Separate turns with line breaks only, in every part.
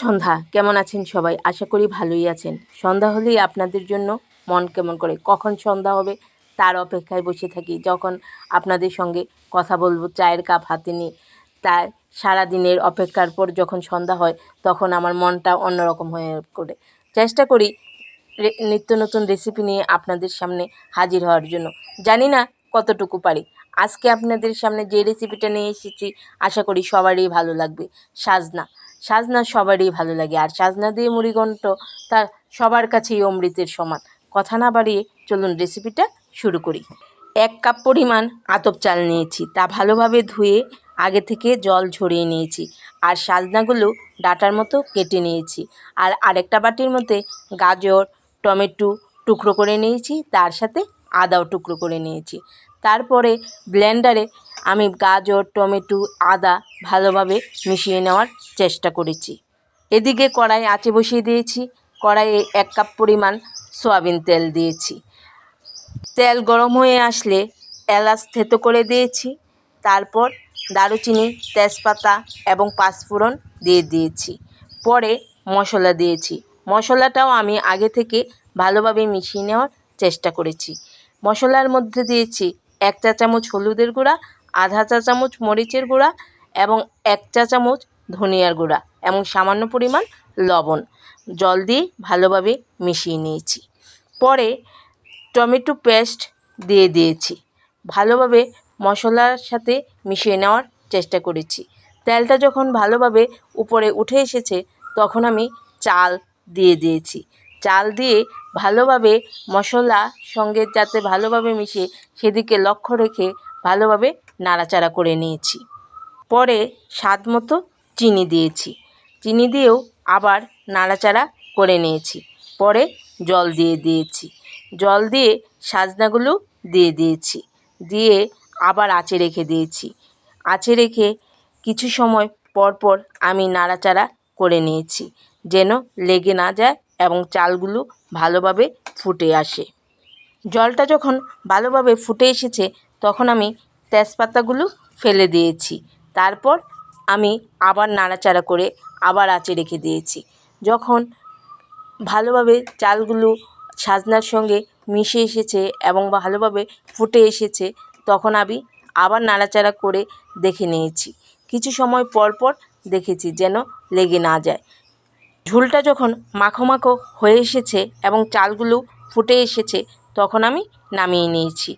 সন্ধ্যা। কেমন আছেন সবাই? আশা করি ভালোই আছেন। সন্ধ্যা হলেই আপনাদের জন্য মন কেমন করে, কখন সন্ধ্যা হবে তার অপেক্ষায় বসে থাকি। যখন আপনাদের সঙ্গে কথা বলব, চায়ের কাপ হাতে নিয়ে তাই সারাদিনের অপেক্ষার পর যখন সন্ধ্যা হয়, তখন আমার মনটা অন্যরকম হয়ে করে চেষ্টা করি নিত্য নতুন রেসিপি নিয়ে আপনাদের সামনে হাজির হওয়ার জন্য। জানি না কতটুকু পারি। আজকে আপনাদের সামনে যে রেসিপিটা নিয়ে এসেছি, আশা করি সবারই ভালো লাগবে। সাজনা। সাজনা সবারই ভালো লাগে। আর সাজনা দিয়ে মুড়িঘণ্ট তা সবার কাছেই অমৃতের সমান। কথা না বাড়িয়ে চলুন রেসিপিটা শুরু করি। এক কাপ পরিমাণ আতপ চাল নিয়েছি। তা ভালোভাবে ধুয়ে আগে থেকে জল ঝরিয়ে নিয়েছি। আর সাজনাগুলো ডাটার মতো কেটে নিয়েছি। আর আরেকটা বাটির মধ্যে গাজর, টমেটো টুকরো করে নিয়েছি। তার সাথে আদাও টুকরো করে নিয়েছি। তারপরে ব্লেন্ডারে আমি গাজর, টমেটো, আদা ভালোভাবে মিশিয়ে নেওয়ার চেষ্টা করেছি। এদিকে কড়াই আঁচে বসিয়ে দিয়েছি। কড়াইয়ে এক কাপ পরিমাণ সয়াবিন তেল দিয়েছি। তেল গরম হয়ে আসলে এলাচ থেতো করে দিয়েছি। তারপর দারুচিনি, তেজপাতা এবং পাঁচফোড়ন দিয়ে দিয়েছি। পরে মশলা দিয়েছি। মশলাটাও আমি আগে থেকে ভালোভাবে মিশিয়ে নেওয়ার চেষ্টা করেছি। মশলার মধ্যে দিয়েছি এক চা চামচ হলুদের গুঁড়া আধা চা চামচ মরিচের গুঁড়া এবং এক চা চামচ ধনিয়ার গুঁড়া এবং সামান্য পরিমাণ লবণ। জল দিয়ে ভালোভাবে মিশিয়ে নিয়েছি। পরে টমেটো পেস্ট দিয়ে দিয়েছি। ভালোভাবে মশলার সাথে মিশিয়ে নেওয়ার চেষ্টা করেছি। তেলটা যখন ভালোভাবে উপরে উঠে এসেছে, তখন আমি চাল দিয়ে দিয়েছি। চাল দিয়ে ভালোভাবে মশলা সঙ্গে যাতে ভালোভাবে মিশে, সেদিকে লক্ষ্য রেখে ভালোভাবে নাড়াচাড়া করে নিয়েছি। পরে স্বাদ মতো চিনি দিয়েছি। চিনি দিয়েও আবার নাড়াচাড়া করে নিয়েছি। পরে জল দিয়ে দিয়েছি। জল দিয়ে সাজনাগুলো দিয়ে দিয়েছি। দিয়ে আবার আঁচে রেখে দিয়েছি। আঁচে রেখে কিছু সময় পর পর আমি নাড়াচাড়া করে নিয়েছি, যেন লেগে না যায় এবং চালগুলো ভালোভাবে ফুটে আসে। জলটা যখন ভালোভাবে ফুটে এসেছে তখন আমি তেজপাতাগুলো ফেলে দিয়েছি। তারপর আমি আবার নাড়াচাড়া করে আবার আঁচে রেখে দিয়েছি। যখন ভালোভাবে চালগুলো সাজনার সঙ্গে মিশে এসেছে এবং ভালোভাবে ফুটে এসেছে, তখন আমি আবার নাড়াচাড়া করে দেখে নিয়েছি। কিছু সময় পর পর দেখেছি যেন লেগে না যায়। ঝোলটা যখন মাখো মাখো হয়ে এসেছে এবং চালগুলো ফুটে এসেছে, তখন আমি নামিয়ে নিয়েছি।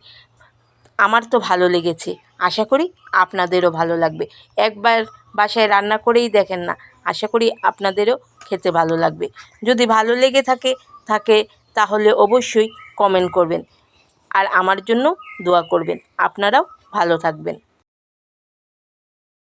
আমার তো ভালো লেগেছে। আশা করি আপনাদেরও ভালো লাগবে। একবার বাসায় রান্না করেই দেখেন না। আশা করি আপনাদেরও খেতে ভালো লাগবে। যদি ভালো লেগে থাকে থাকে তাহলে অবশ্যই কমেন্ট করবেন। আর আমার জন্য দোয়া করবেন। আপনারাও ভালো থাকবেন।